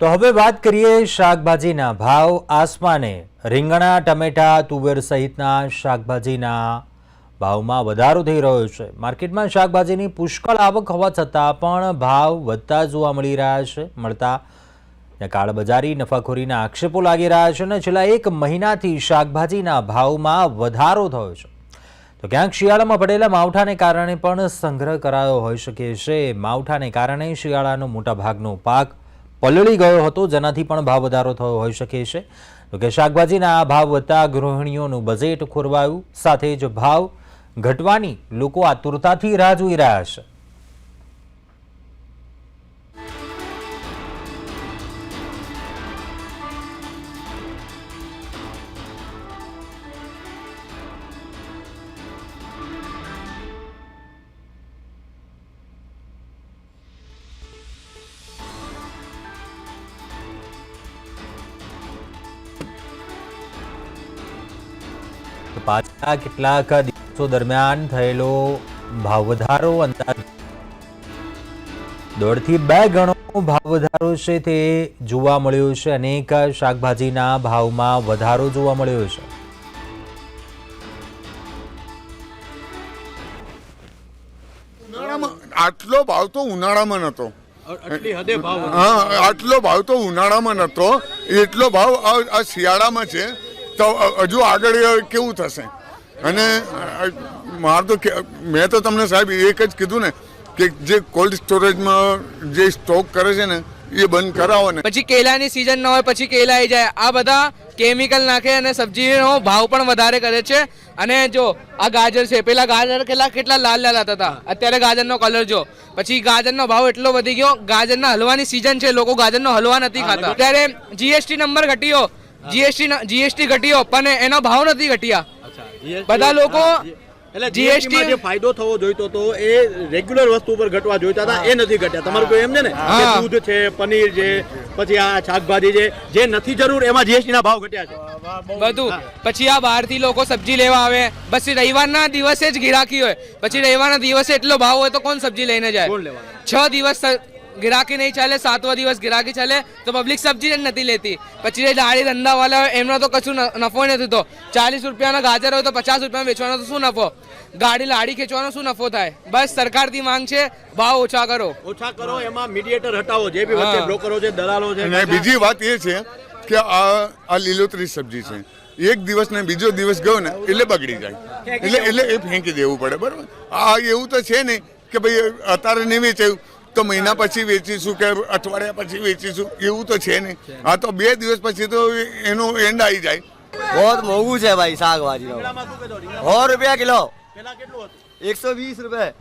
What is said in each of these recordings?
તો હવે વાત કરીએ શાકભાજીના ભાવ આસમાને. રીંગણા, ટમેટા, તુવેર સહિતના શાકભાજીના ભાવમાં વધારો થઈ રહ્યો છે. માર્કેટમાં શાકભાજીની પુષ્કળ આવક હોવા છતાં પણ ભાવ વધતા જોવા મળી રહ્યા છે, મળતા કાળબજારી નફાખોરીના આક્ષેપો લાગી રહ્યા છે અને છેલ્લા એક મહિનાથી શાકભાજીના ભાવમાં વધારો થયો છે. તો ક્યાંક શિયાળામાં પડેલા માવઠાને કારણે પણ સંગ્રહ કરાયો હોઈ શકે છે. માવઠાને કારણે શિયાળાનો મોટા ભાગનો પાક પલળી ગયો હતો, જેનાથી પણ ભાવ વધારો થયો હોઈ શકે છે. તો કે શાકભાજીના ભાવ વધતા ગૃહિણીઓનું બજેટ ખોરવાયું, સાથે જ ભાવ ઘટવાની લોકો આતુરતાથી રાહ જોઈ રહ્યા છે. તો પાછલા કેટલાક દિવસો દરમિયાન થયેલો ભાવ વધારો અંદાજ. દોઢથી બે ગણો ભાવ વધારો છે તે જોવા મળ્યો છે. અનેક શાકભાજીના ભાવમાં વધારો જોવા મળ્યો છે. આટલો ભાવ તો ઉનાળામાં નતો. આટલી હદે ભાવ હા આટલો ભાવ તો ઉનાળામાં નતો. એટલો ભાવ આ શિયાળામાં છે. તો હજુ આગળ કેવું થશે? અને મારે તો મેં તો તમને સાહેબ એક જ કીધું ને કે જે કોલ્ડ સ્ટોરેજમાં જે સ્ટોક કરે છે ને એ બંધ કરાવો ને. પછી કેલાની સિઝન ન હોય પછી કેલા આવી જાય. આ બધા કેમિકલ નાખે અને સબ્જીનો ભાવ પણ વધારે કરે છે. અને જો આ ગાજર છે પેલા ગાજર કેટલા કેટલા લાલ લાલ હતા હતા. અત્યારે ગાજરનો કલર જો. પછી ગાજરનો ભાવ એટલો વધી ગયો. ગાજરના હલવાની સિઝન છે લોકો ગાજરનો હલવા નથી ખાતા. અત્યારે જીએસટી નંબર ઘટ્યો. જીએસટી જીએસટી ઘટ્યો પણ એનો ભાવ નથી ઘટ્યા. બધા લોકો એટલે જીએસટી જે ફાયદો થવો જોઈતો તો એ રેગ્યુલર વસ્તુ ઉપર ઘટવા જોઈતા હતા એ નથી ઘટ્યા. તમારું કોઈ એમ છે ને? દૂધ છે પનીર છે પછી આ શાકભાજી છે જે નથી જરૂર એમાં જીએસટી ના ભાવ ઘટ્યા છે. બધું. પછી આ બહારથી લોકો સબ્જી લેવા આવે. બસ રવિવારના દિવસે જ ગિરાકી હોય. પછી રવિવારના દિવસે એટલો ભાવ હોય તો કોણ સબ્જી લઈને જાય? છ દિવસ ગિરાકી નહીં ચાલે સાતવા દિવસ ગિરાકી ચાલે તો પબ્લિક સબ્જી જ નથી લેતી પછી જે દાળી ધંધાવાળા હોય એમનો તો કશું નફો નથી તો ચાલીસ રૂપિયાનો ગાજર હોય તો પચાસ રૂપિયામાં વેચવાનો તો શું નફો ગાડી લાડી ખેંચવાનો શું નફો થાય? બસ સરકારથી માંગ છે ભાવ ઓછા કરો ઓછા કરો એમાં મીડિયેટર હટાવો જે બી વચ્ચે બ્રોકરો છે દલાલો છે બીજી વાત એ છે કે આ આ લીલોતરી સબ્જી છે. એક દિવસ ને બીજો દિવસ ગયો ને એટલે બગડી જાય. એટલે એટલે એ ફેંકી દેવું પડે બરાબર? આ એવું તો છે નહીં કે ભાઈ અત્યારે નહીં વેચાયું તો મહિના પછી વેચીશું કે અઠવાડિયા પછી વેચીશું? એવું તો છે નહીં. હા તો બે દિવસ પછી તો એનું એન્ડ આવી જાય. બહુ મોંઘું છે ભાઈ શાકભાજી સો રૂપિયા કિલો. એકસો વીસ રૂપિયા.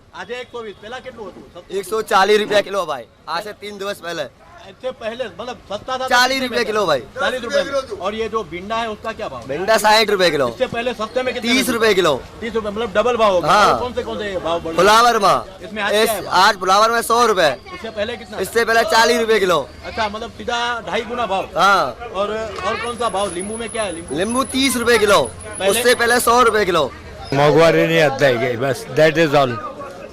એકસો વીસ. પેલા કેટલું હતું? એકસો ચાલીસ રૂપિયા કિલો ભાઈ. આ છે ત્રણ દિવસ પહેલા. पहले मतलब सस्ता था तो चालीस रुपए किलो भाई। चालीस रुपए और ये जो भिंडा है उसका क्या भाव भिंडा साठ रुपए किलो। इससे पहले सस्ते में तीस रुपए किलो। तीस रुपए मतलब डबल भाव होगा। हाँ। कौन से कौन से भाव फुलावर में। इसमें आज फुलावर में सौ रुपए इससे पहले कितना इससे पहले चालीस रुपए किलो। अच्छा मतलब सीधा ढाई गुना भाव। हाँ। और और कौन सा भाव? लींबू में क्या है? नींबू तीस रुपए किलो। उससे पहले सौ रुपए किलो। मगुआरी नहीं आता गई बस दैट इज़ ऑल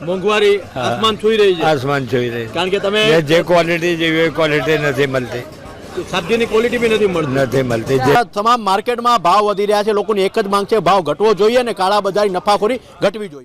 મોંઘવારી આસમાન છોઈ રહી છે. આસમાન છોઈ રહી કારણ કે તમે જે ક્વોલિટી જેવી હોય ક્વોલિટી નથી મળતી. સબ્જીની ક્વોલિટી બી નથી મળતી. નથી મળતી. જે તમામ માર્કેટમાં ભાવ વધી રહ્યા છે. લોકોની એક જ માંગ છે. ભાવ ઘટવો જોઈએ અને કાળા બજારી નફાખોરી ઘટવી જોઈએ.